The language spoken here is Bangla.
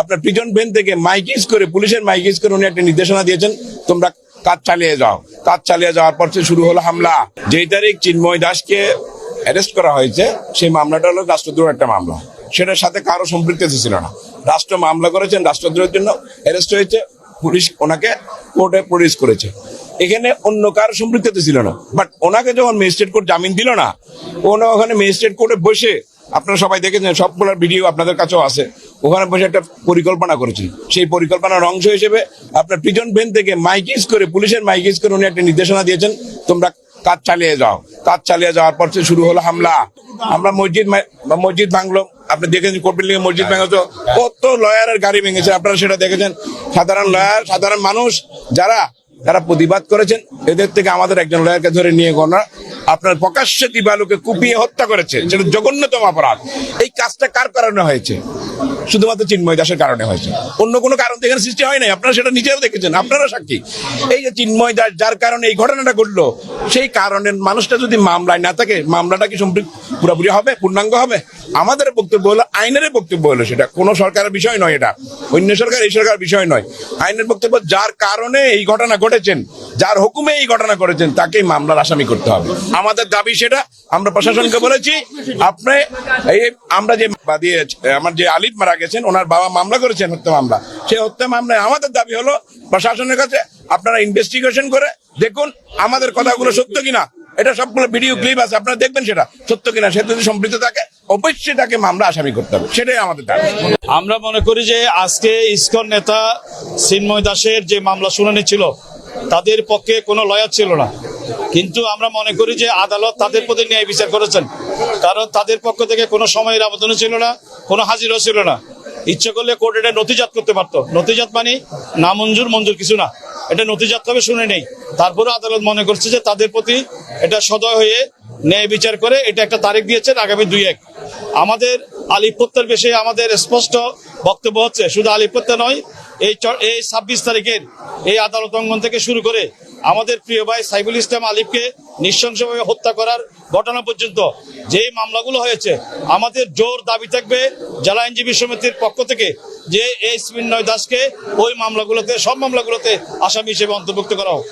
আপনার প্রিজন ভেন থেকে মাইকিস করে, পুলিশের মাইকিস করে উনি একটা নির্দেশনা দিয়েছেন, তোমরা কাজ চালিয়ে যাও। কাজ চালিয়ে যাওয়ার পর শুরু হলো হামলা। যেই তারিখ চিন্ময় দাসকে অ্যারেস্ট করা হয়েছে, সেই মামলাটা হলো রাষ্ট্রদ্রোহ একটা মামলা। সেটার সাথে কারও সম্পৃক্ত ছিল না। রাষ্ট্র মামলা করেছেন, রাষ্ট্রদ্রোহের জন্য অ্যারেস্ট হয়েছে, পুলিশ ওনাকে কোর্টে প্রডিউস করেছে। এখানে অন্য কারও সম্পৃক্ততা ছিল না। বাট ওনাকে যখন ম্যাজিস্ট্রেট কোর্ট জামিন দিল না ওনা ওখানে ম্যাজিস্ট্রেট কোর্টে বসে, আপনারা সবাই দেখেছেন, সবগুলোর ভিডিও আপনাদের কাছেও আছে। ওখানে বসে একটা পরিকল্পনা করেছেন সেই পরিকল্পনার অংশ হিসেবে আপনার প্রিজন ভেন থেকে মাইকিস করে, পুলিশের মাইকিস করে উনি একটা নির্দেশনা দিয়েছেন, তোমরা কাজ চালিয়ে যাও। কাজ চালিয়ে যাওয়ার পর শুরু হলো হামলা। আমরা মসজিদ মসজিদ ভাঙলো। আপনি দেখেছেন কোর্ট বিল্ডিং মসজিদ ভেঙেছে। কত লয়ারের গাড়ি ভেঙেছে, আপনারা সেটা দেখেছেন। সাধারণ লয়ার, সাধারণ মানুষ, যারা যারা প্রতিবাদ করেছেন, এদের থেকে আমাদের একজন লয়ারকে ধরে নিয়ে গণনা। আপনার প্রকাশ্যে দিবালুকে কুপিয়ে হত্যা করেছে যেটা জঘন্যতম অপরাধ। এই কাজটা কার কারণে হয়েছে? শুধুমাত্র চিন্ময় দাসের কারণে হয়েছে। অন্য কোনো কারণ এখানে সৃষ্টি হয় নাই, আপনারা সেটা নিজেও দেখেছেন, আপনারা সাক্ষী। এই যে চিন্ময় দাস, যার কারণে এই ঘটনাটা ঘটলো, সেই কারণে মানুষটা যদি মামলায় না থাকে, মামলাটা কি পুরোপুরি হবে, পূর্ণাঙ্গ হবে? আমাদের বক্তব্য হলো আইনের বক্তব্য হলো সেটা। কোনো সরকারের বিষয় নয় এটা। অন্য সরকার, এই সরকার বিষয় নয়। আইনের বক্তব্য, যার কারণে এই ঘটনা ঘটেছেন যার হুকুমে এই ঘটনা করেছেন, তাকেই মামলার আসামি করতে হবে। আমাদের দাবি সেটা, আমরা প্রশাসনকে বলেছি, আপনি এই আমরা যে বাদী আমার যে আলিফ মারা গেছেন, ওনার বাবা মামলা করেছেন হত্যা মামলা। সেই হত্যা মামলায় আমাদের দাবি হলো, প্রশাসনের কাছে আপনারা ইনভেস্টিগেশন করে দেখুন আমাদের কথাগুলো সত্য কিনা। এটা সবগুলো ভিডিও ক্লিপ আছে, আপনারা দেখবেন সেটা। সত্য কিনা, সে যদি সম্পৃক্ত থাকে, অবশ্যই তাকে মামলা আসামি করতে হবে। সেটাই আমাদের দাবি। আমরা মনে করি যে আজকে ইসকন নেতা চিন্ময় দাসের যে মামলা শুনানি ছিল তাদের পক্ষে কোনো লয়ার ছিল না। কিন্তু আমরা মনে করি যে আদালত তাদের প্রতি ন্যায় বিচার করেছেন। কারণ তাদের পক্ষ থেকে কোনো সময়ের আবেদনও ছিল না, কোনো হাজিরও ছিল না। ইচ্ছে করলে কোর্ট এটা নথিজাত করতে পারতো। নথিজাত মানে না মঞ্জুর মঞ্জুর কিছু না। এটা নথিজাত হবে শুনে নেই। তারপরে আদালত মনে করছে যে তাদের প্রতি এটা সদয় হয়ে ন্যায় বিচার করে এটা একটা তারিখ দিয়েছেন আগামী দুই এক। আমাদের আলিপুত্তর বিষয়ে আমাদের স্পষ্ট বক্তব্য হচ্ছে, শুধু আলিপুত্তর নয় এই এই ছাব্বিশ তারিখের এই আদালত অঙ্গন থেকে শুরু করে আমাদের প্রিয় ভাই সাইফুল ইসলাম আলিফকে নৃশংসভাবে হত্যা করার ঘটনা পর্যন্ত যে মামলাগুলো হয়েছে, আমাদের জোর দাবি থাকবে জেলা আইনজীবী সমিতির পক্ষ থেকে যে এই স্মিন্নয় দাসকে ওই মামলাগুলোতে, সব মামলাগুলোতে আসামি হিসেবে অন্তর্ভুক্ত করা হোক।